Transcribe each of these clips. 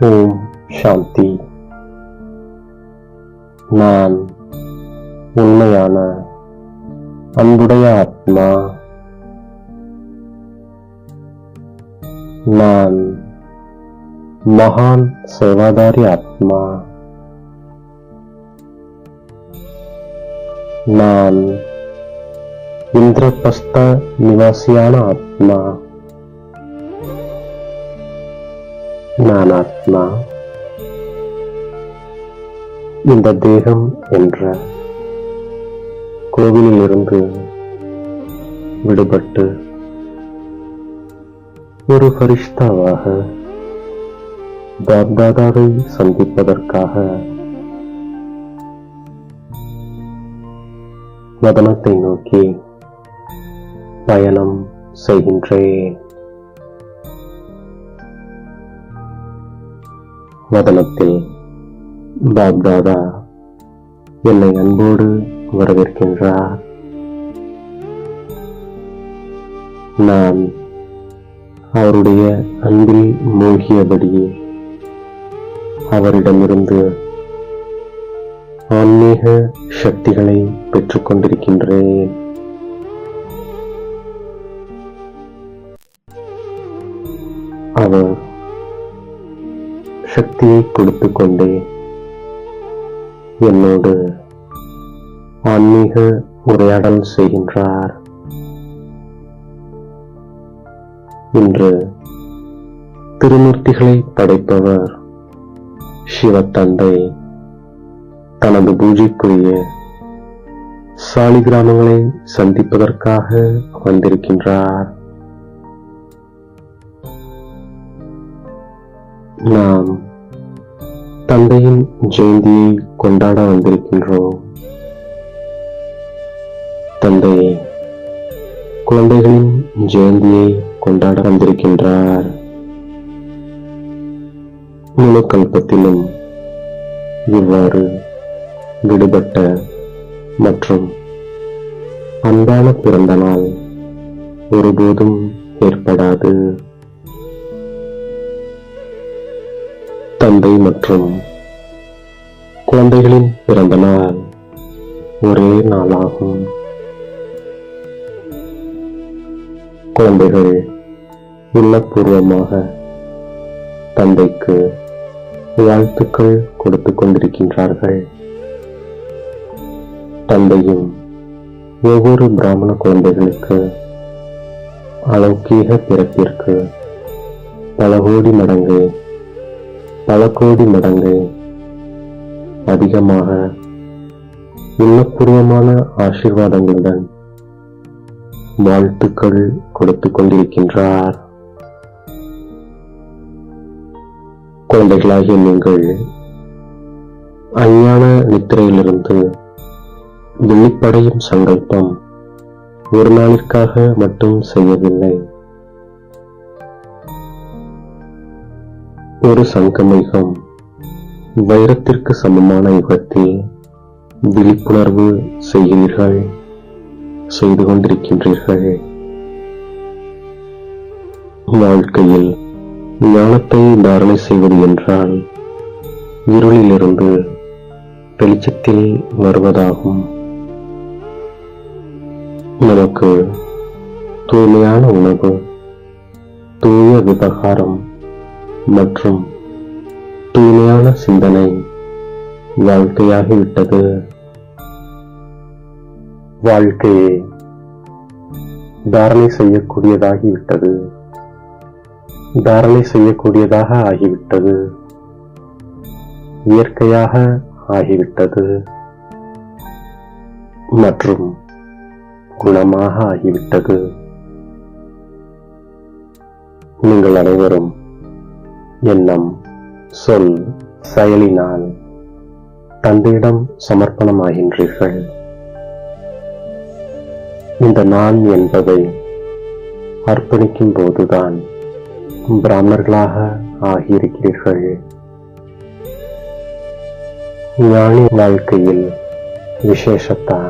ஓம் சாந்தி. நான் உண்மையான அன்புடைய ஆத்மா. நான் மகான் சேவாதாரி ஆத்மா. நான் இந்திரபஸ்த நிவாசியான ஆத்மா. நான் ஆத்மா. இந்த தேகம் என்ற கோவிலிலிருந்து விடுபட்டு ஒரு ஃபரிஷ்தாவாக பாப்தாதாவை சந்திப்பதற்காக மதனத்தை நோக்கி பயணம் செய்கின்றேன். வதனத்தில் பாப்தாதா என்னை அன்போடு வரவேற்கின்றார். நான் அவருடைய அன்பில் மூழ்கியபடியே அவரிடமிருந்து ஆன்மீக சக்திகளை பெற்றுக்கொண்டிருக்கின்றேன். அவர் சக்தியை கொடுத்து கொண்டே என்னோடு ஆன்மீக உரையாடல் செய்கின்றார். இன்று திருமூர்த்திகளை படைப்பவர் சிவத்தந்தை. தனது பூஜைக்குரிய சாலிகிராமங்களை சந்திப்பதற்காக வந்திருக்கின்றார். நாம் தந்தையின் ஜெயந்தியை கொண்டாட வந்திருக்கின்றோம். தந்தை குழந்தைகளின் ஜெயந்தியை கொண்டாட வந்திருக்கின்றார். முழு கல்பத்திலும் இவ்வாறு விடுபட்ட மற்றும் அன்பான பிறந்த நாள் ஒருபோதும் ஏற்படாது. தந்தை மற்றும் குழந்தைகளின் பிறந்த நாள் ஒரே நாளாகும். குழந்தைகள் உள்ளபூர்வமாக தந்தைக்கு வாழ்த்துக்கள் கொடுத்து கொண்டிருக்கின்றார்கள். தந்தையும் ஒவ்வொரு பிராமண குழந்தைகளுக்கு அலௌகீக பிறப்பிற்கு பல கோடி மடங்கு பல கோடி மடங்கு அதிகமாக உள்ளபூர்வமான ஆசீர்வாதங்களுடன் வாழ்த்துக்கள் கொடுத்து கொண்டிருக்கின்றார். குழந்தைகளாகிய நீங்கள் அஞ்ஞான நித்திரையிலிருந்து வெளிப்படையும் சங்கல்பம் ஒரு நாளிற்காக மட்டும் செய்யவில்லை. ஒரு சங்கமேகம். வைரத்திற்கு சமமான யுகத்தில் விழிப்புணர்வு செய்கிறீர்கள் செய்து கொண்டிருக்கின்றீர்கள். வாழ்க்கையில் ஞானத்தை தாரணை செய்வது என்றால் இருளிலிருந்து வெளிச்சத்தில் வருவதாகும். நமக்கு தூய்மையான உணவு தூய விவகாரம் மற்றும் தூய்மையான சிந்தனை வாழ்க்கையாகிவிட்டது. வாழ்க்கையை தாரணை செய்யக்கூடியதாகிவிட்டது. தாரணை செய்யக்கூடியதாக ஆகிவிட்டது. இயற்கையாக ஆகிவிட்டது. மற்றும் குணமாக ஆகிவிட்டது. நீங்கள் அனைவரும் எண்ணம் சொல் செயலினால் தந்தையிடம் சமர்ப்பணமாகின்றீர்கள். இந்த நான் என்பதை அர்ப்பணிக்கும் போதுதான் பிராமணர்களாக ஆகியிருக்கிறீர்கள். ஞானி வாழ்க்கையில் விசேஷத்தா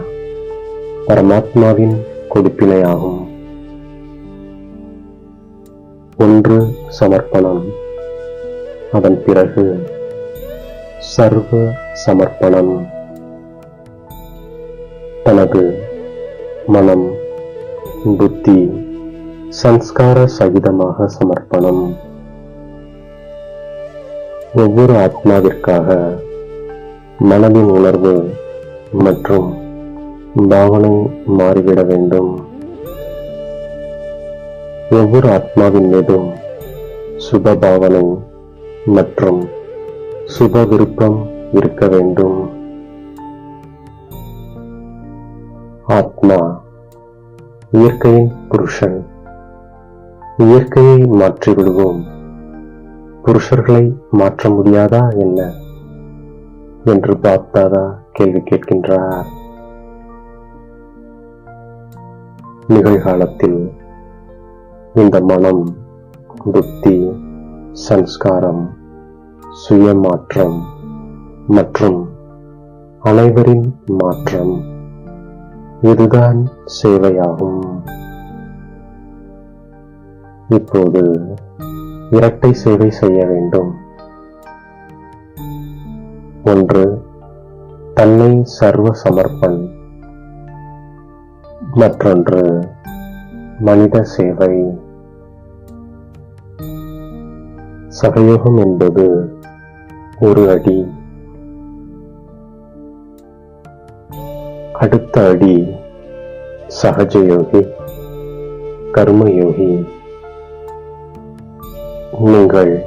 பரமாத்மாவின் கொடுப்பினையாகும். ஒன்று சமர்ப்பணம். அதன் பிறகு சர்வ சமர்ப்பணம். தனது மனம் புத்தி சம்ஸ்கார சகிதமாக சமர்ப்பணம். ஒவ்வொரு ஆத்மாவிற்காக மனதின் உணர்வு மற்றும் பாவனை மாறிவிட வேண்டும். ஒவ்வொரு ஆத்மாவின் மீதும் சுப பாவனை மற்றும் சுப விருப்பம் இருக்க வேண்டும். ஆத்மா இயற்கையின் புருஷன். இயற்கையை மாற்றி விடுவோம். புருஷர்களை மாற்ற முடியாதா என்ன? என்று பாப்தாதா கேள்வி கேட்கின்றார். நிகழ்காலத்தில் இந்த மனம் புத்தி சன்ஸ்காரம் சுயமாற்றம் மற்றும் அனைவரின் மாற்றம். இதுதான் சேவையாகும். இப்போது இரட்டை சேவை செய்ய வேண்டும். ஒன்று தன்னை சர்வ சமர்ப்பன் மற்றொன்று மனித சேவை. சகயோகம் என்பது ஒரு அடி. அடுத்த அடி சகஜயோகி கர்மயோகி. நீங்கள்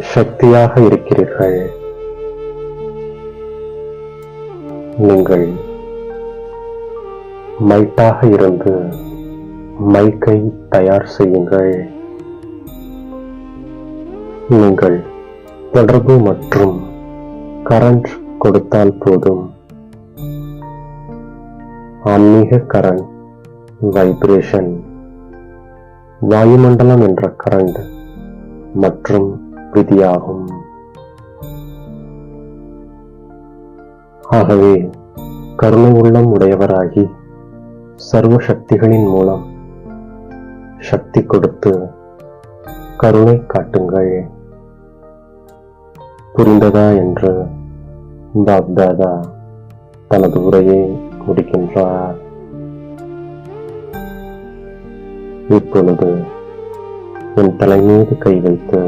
சக்தியாக இருக்கிறீர்கள். நீங்கள் மைட்டாக இருந்து மைக்கை தயார் செய்யுங்கள். நீங்கள் தொடர்பு மற்றும் கரண்ட் கொடுத்தால் போதும். ஆன்மீக கரண்ட் வைப்ரேஷன் வாயுமண்டலம் என்ற கரண்ட் மற்றும் விதியாகும். ஆகவே கருணை உள்ளம் உடையவராகி சர்வ சக்திகளின் மூலம் சக்தி கொடுத்து கருணை காட்டுங்கள். புரிந்ததா என்று பாக்தாதா தனது உரையை முடிக்கின்றார். இப்பொழுது என் தலைமீது கை வைத்து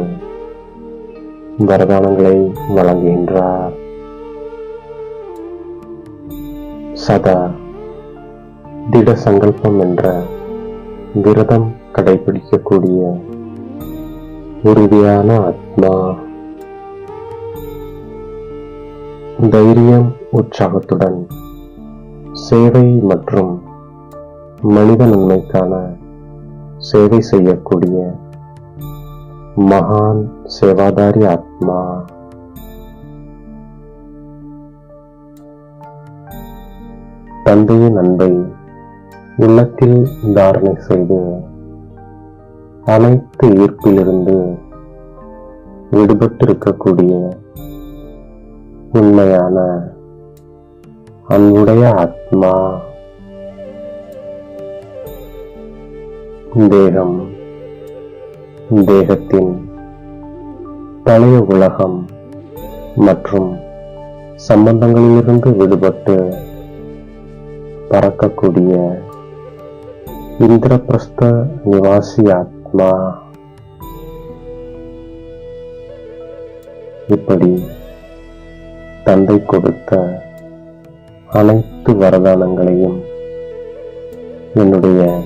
வரதானங்களை வழங்குகின்றார். சதா திட சங்கல்பம் என்ற விரதம் கடைபிடிக்கக்கூடிய உறுதியான ஆத்மா தைரியம் உற்சாகத்துடன் சேவை மற்றும் மனித நன்மைக்கான சேவை செய்யக்கூடிய மகான் சேவாதாரி ஆத்மா. தந்தையின் அன்பை உள்ளத்தில் தாரணை செய்து அனைத்து ஈர்ப்பிலிருந்து விடுபட்டிருக்கக்கூடிய உண்மையான அன்புடைய ஆத்மா. தேகம் தேகத்தின் பழைய உலகம் மற்றும் சம்பந்தங்களிலிருந்து விடுபட்டு பறக்கக்கூடிய இந்திரபிரஸ்த நிவாசி ஆத்மா. இப்படி தந்தை கொடுத்த அனைத்து வரதானங்களையும் என்னுடைய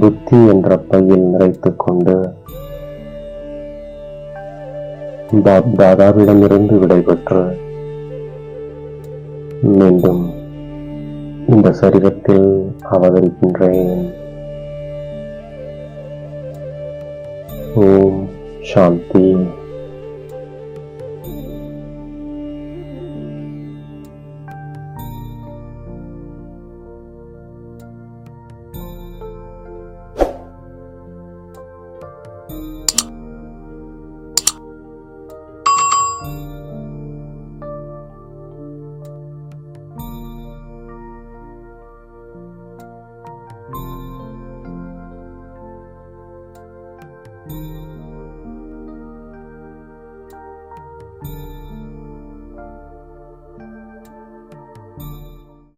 புத்தி என்ற பையில் நிறைத்துக் கொண்டு பாப் தாதாவிடமிருந்து விடைபெற்று மீண்டும் இந்த சரீரத்தில் அவதரிக்கின்றேன். ஓம் சாந்தி.